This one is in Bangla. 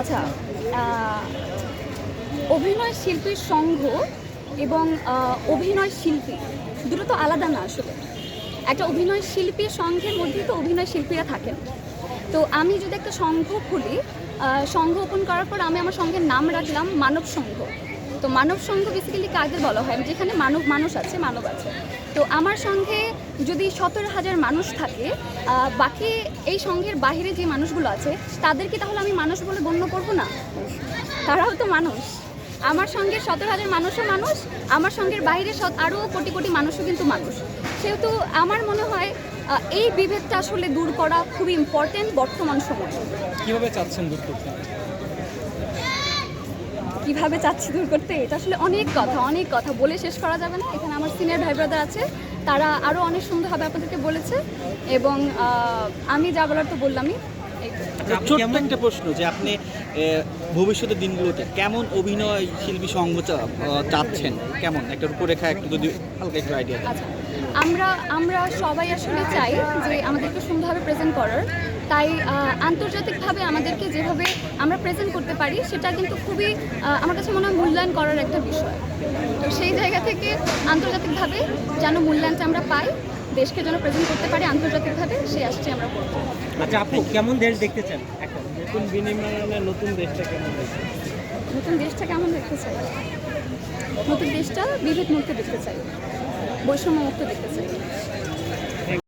আচ্ছা অভিনয় শিল্পীর সংঘ এবং অভিনয় শিল্পী, দুটো তো আলাদা না আসলে। একটা অভিনয় শিল্পীর সংঘের মধ্যেই তো অভিনয় শিল্পীরা থাকেন। তো আমি যদি একটা সংঘ খুলি সংঘ ওপেন করার পর আমি আমার সংঘের নাম রাখলাম মানব সংঘ। তো মানব সংঘ বেসিক্যালি কাদের বলা হয়? যেখানে মানব, মানুষ আছে, মানব আছে। তো আমার সঙ্গে যদি সতেরো হাজার মানুষ থাকে বাকি এই সংঘের বাইরে যে মানুষগুলো আছে, তাদেরকে তাহলে আমি মানুষ বলে গণ্য করব না? তারাও তো মানুষ। আমার সঙ্গে সতেরো হাজার মানুষও মানুষ, আমার সঙ্গের বাইরে আরও কোটি কোটি মানুষও কিন্তু মানুষ। সেহেতু আমার মনে হয় এই বিভেদটা আসলে দূর করা খুবই ইম্পর্টেন্ট বর্তমান সময়ে। কীভাবে চাচ্ছেন দূর করতে? কীভাবে চাচ্ছি দূর করতে এটা আসলে অনেক কথা অনেক কথা। বলে শেষ করা যাবে না। এখানে আমার সিনিয়র ভাই ব্রাদার আছে তারা আরও অনেক সুন্দরভাবে আপনাদেরকে বলেছে। এবং আমি যা বলার তো বললামই। আচ্ছা, ছোট্ট একটা প্রশ্ন যে আপনি ভবিষ্যতের দিনগুলোতে কেমন অভিনয় শিল্পী আহ, চাচ্ছেন? কেমন? একটা রূপরেখা একটু যদি হালকা একটু আইডিয়া আচ্ছা আমরা আমরা সবাই আসলে চাই যে আমাদেরকে সুন্দরভাবে প্রেজেন্ট করার। তাই আন্তর্জাতিকভাবে আমাদেরকে যেভাবে আমরা প্রেজেন্ট করতে পারি সেটা কিন্তু খুবই আমার কাছে মনে হয় মূল্যায়ন করার একটা বিষয়। তো সেই জায়গা থেকে আন্তর্জাতিকভাবে যেন মূল্যায়নটা আমরা পাই দেশকে যেন প্রেজেন্ট করতে পারি আন্তর্জাতিকভাবে সেই আসছে আমরা করব। আচ্ছা আপনি কেমন দেশ দেখতে চান এখন? নতুন বিনিময়ে নতুন দেশটা কেমন দেখতে নতুন দেশটা কেমন দেখতে চাই? নতুন দেশটা বিভেদ মুক্ত দেখতে চাই বৈষম্য মুক্ত দেখতে চাই।